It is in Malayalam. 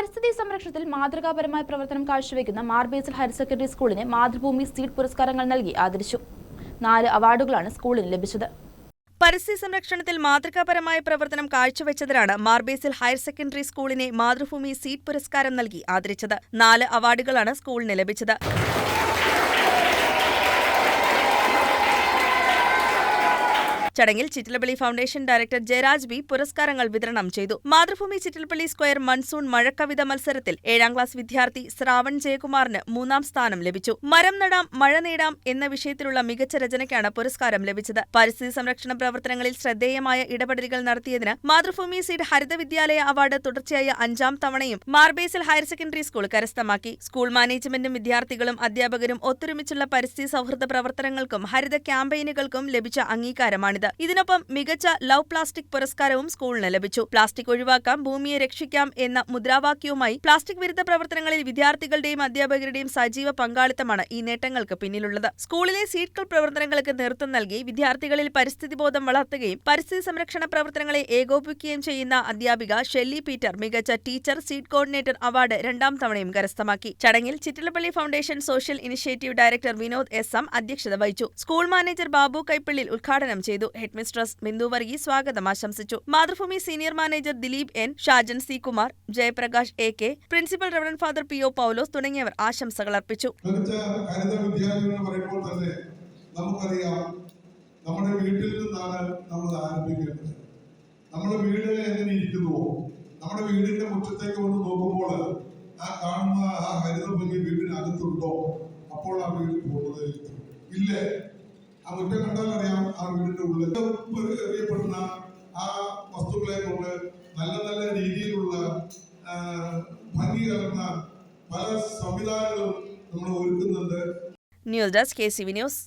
പരിസ്ഥിതി സംരക്ഷണത്തിൽ മാതൃകാപരമായ പ്രവർത്തനം കാഴ്ചവെക്കുന്ന മാർബേസിൽ ഹയർ സെക്കൻഡറി സ്കൂളിനെ മാതൃഭൂമി സീഡ് പുരസ്കാരങ്ങൾ നൽകി ആദരിച്ചു. നാല് അവാർഡുകളാണ് സ്കൂളിന് ലഭിച്ചത്. പരിസ്ഥിതി സംരക്ഷണത്തിൽ മാതൃകാപരമായ പ്രവർത്തനം കാഴ്ചവെച്ചതിനാണ് മാർബേസിൽ ഹയർ സെക്കൻഡറി സ്കൂളിനെ മാതൃഭൂമി സീറ്റ് പുരസ്കാരം നൽകി ആദരിച്ചത്. നാല് അവാർഡുകളാണ് സ്കൂളിന് ലഭിച്ചത്. ചടങ്ങിൽ Chittilappilly foundation director Jayaraj B പുരസ്കാരങ്ങൾ വിതരണം ചെയ്തു. മാതൃഭൂമി ചിറ്റിലപ്പള്ളി സ്ക്വയർ മൺസൂൺ മഴക്കവിത മത്സരത്തിൽ ഏഴാം ക്ലാസ് വിദ്യാർത്ഥി ശ്രാവൺ ജയകുമാറിന് മൂന്നാം സ്ഥാനം ലഭിച്ചു. മരം നടാം മഴ നേടാം എന്ന വിഷയത്തിലുള്ള മികച്ച രചനയ്ക്കാണ് പുരസ്കാരം ലഭിച്ചത്. പരിസ്ഥിതി സംരക്ഷണ പ്രവർത്തനങ്ങളിൽ ശ്രദ്ധേയമായ ഇടപെടലുകൾ നടത്തിയതിന് മാതൃഭൂമി സീഡ് ഹരിത വിദ്യാലയ അവാർഡ് തുടർച്ചയായ അഞ്ചാം തവണയും മാർബേസിൽ ഹയർ സെക്കൻഡറി സ്കൂൾ കരസ്ഥമാക്കി. സ്കൂൾ മാനേജ്മെന്റും വിദ്യാർത്ഥികളും അധ്യാപകരും ഒത്തൊരുമിച്ചുള്ള പരിസ്ഥിതി സൗഹൃദ പ്രവർത്തനങ്ങൾക്കും ഹരിത ക്യാമ്പയിനുകൾക്കും ലഭിച്ച അംഗീകാരമാണിത്. ഇതിനൊപ്പം മികച്ച ലവ് പ്ലാസ്റ്റിക് പുരസ്കാരവും സ്കൂളിന് ലഭിച്ചു. പ്ലാസ്റ്റിക് ഒഴിവാക്കാം ഭൂമിയെ രക്ഷിക്കാം എന്ന മുദ്രാവാക്യവുമായി പ്ലാസ്റ്റിക് വിരുദ്ധ പ്രവർത്തനങ്ങളിൽ വിദ്യാർത്ഥികളുടെയും അധ്യാപകരുടെയും സജീവ പങ്കാളിത്തമാണ് ഈ നേട്ടങ്ങൾക്ക് പിന്നിലുള്ളത്. സ്കൂളിലെ സീറ്റ്കൾ പ്രവർത്തനങ്ങൾക്ക് നേതൃത്വം നൽകി വിദ്യാർത്ഥികളിൽ പരിസ്ഥിതി ബോധം വളർത്തുകയും പരിസ്ഥിതി സംരക്ഷണ പ്രവർത്തനങ്ങളെ ഏകോപിപ്പിക്കുകയും ചെയ്യുന്ന അധ്യാപിക ഷെല്ലി പീറ്റർ മികച്ച ടീച്ചർ സീറ്റ് കോർഡിനേറ്റർ അവാർഡ് രണ്ടാം തവണയും കരസ്ഥമാക്കി. ചടങ്ങിൽ Chittilappilly foundation social initiative director Vinod S M അധ്യക്ഷത വഹിച്ചു. സ്കൂൾ മാനേജർ ബാബു കൈപ്പള്ളിൽ ഉദ്ഘാടനം ചെയ്തു. ഹെഡ്മിസ്ട്രസ് ബിന്ദു വർഗി സ്വാഗതം. ആശംസിച്ചു. Mathrubhumi senior manager Dileep N Shajan C Kumar Jayaprakash A K principal reverend father P O Paulose തുടങ്ങിയവർ ആശംസകൾ അർപ്പിച്ചു. നമുക്കറിയാം നമ്മുടെ വീട്ടിൽ നിന്നാണ് നമ്മൾ ആരംഭിക്കേണ്ടത് നമ്മുടെ വീട് എങ്ങനെ ഇരിക്കുന്നുവോ നമ്മുടെ വീടിന്റെ മുറ്റത്തേക്ക് വന്ന് നോക്കുമ്പോൾ ആ കാണുന്ന ആ ഹരിത ഭംഗി വീടിനകത്തുണ്ടോ അപ്പോൾ ആ വീട് പൂർണതയിലെത്തും ഇല്ലേ. ആ മുറ്റം കണ്ടാൽ അറിയാം ആ വീടിന്റെ ഉള്ളിൽ എറിയപ്പെടുന്ന ആ വസ്തുക്കളെ കൊണ്ട് നല്ല നല്ല രീതിയിലുള്ള ഭംഗി കലർന്ന പല സംവിധാനങ്ങളും നമ്മൾ ഒരുക്കുന്നുണ്ട്. News desk K C V news.